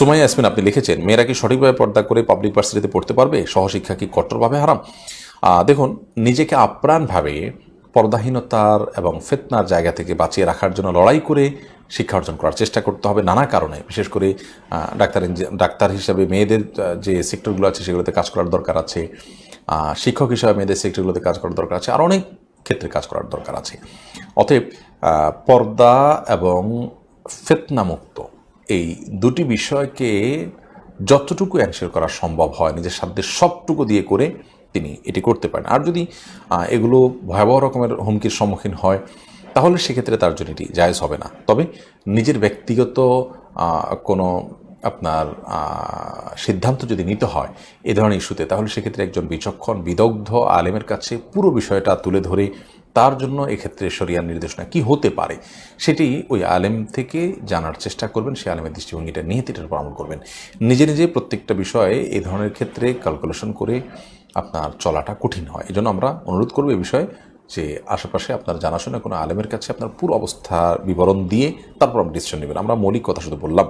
সুমাইয়া ইয়াসমিন, আপনি লিখেছেন, মেয়েরা কি সঠিকভাবে পর্দা করে পাবলিক ভার্সিটিতে পড়তে পারবে? সহশিক্ষা কি কট্টরভাবে হারাম? দেখুন, নিজেকে আপ্রাণভাবে পর্দাহীনতার এবং ফেতনার জায়গা থেকে বাঁচিয়ে রাখার জন্য লড়াই করে শিক্ষা অর্জন করার চেষ্টা করতে হবে নানা কারণে। বিশেষ করে ডাক্তার ডাক্তার হিসাবে মেয়েদের যে সেক্টরগুলো আছে সেগুলোতে কাজ করার দরকার আছে। শিক্ষক হিসাবে মেয়েদের সেক্টরগুলোতে কাজ করার দরকার আছে। আর অনেক ক্ষেত্রে কাজ করার দরকার আছে। অতএব পর্দা এবং ফেতনামুক্ত এই দুটি বিষয়কে যতটুকু অ্যানসিওর করা সম্ভব হয়, নিজের সাধ্যের সবটুকু দিয়ে করে তিনি এটি করতে পারেন। আর যদি এগুলো ভয়াবহ রকমের হুমকির সম্মুখীন হয়, তাহলে সেক্ষেত্রে তার জন্য এটি জায়জ হবে না। তবে নিজের ব্যক্তিগত কোনো আপনার সিদ্ধান্ত যদি নিতে হয় এ ধরনের ইস্যুতে, তাহলে সেক্ষেত্রে একজন বিচক্ষণ, বিদগ্ধ আলেমের কাছে পুরো বিষয়টা তুলে ধরে তার জন্য এক্ষেত্রে শরিয়ার নির্দেশনা কি হতে পারে, সেটি ওই আলেম থেকে জানার চেষ্টা করবেন, সেই আলেমের দৃষ্টিভঙ্গিটা নিয়ে উপর আমল করবেন। নিজে নিজে প্রত্যেকটা বিষয়ে এই ধরনের ক্ষেত্রে ক্যালকুলেশন করে আপনার চলাটা কঠিন হয়। এই জন্য আমরা অনুরোধ করব এ বিষয়ে যে আশেপাশে আপনার জানাশোনা কোনো আলেমের কাছে আপনার পুরো অবস্থার বিবরণ দিয়ে তারপর আপনি ডিসিশন নেবেন। আমরা মৌলিক কথা শুধু বললাম।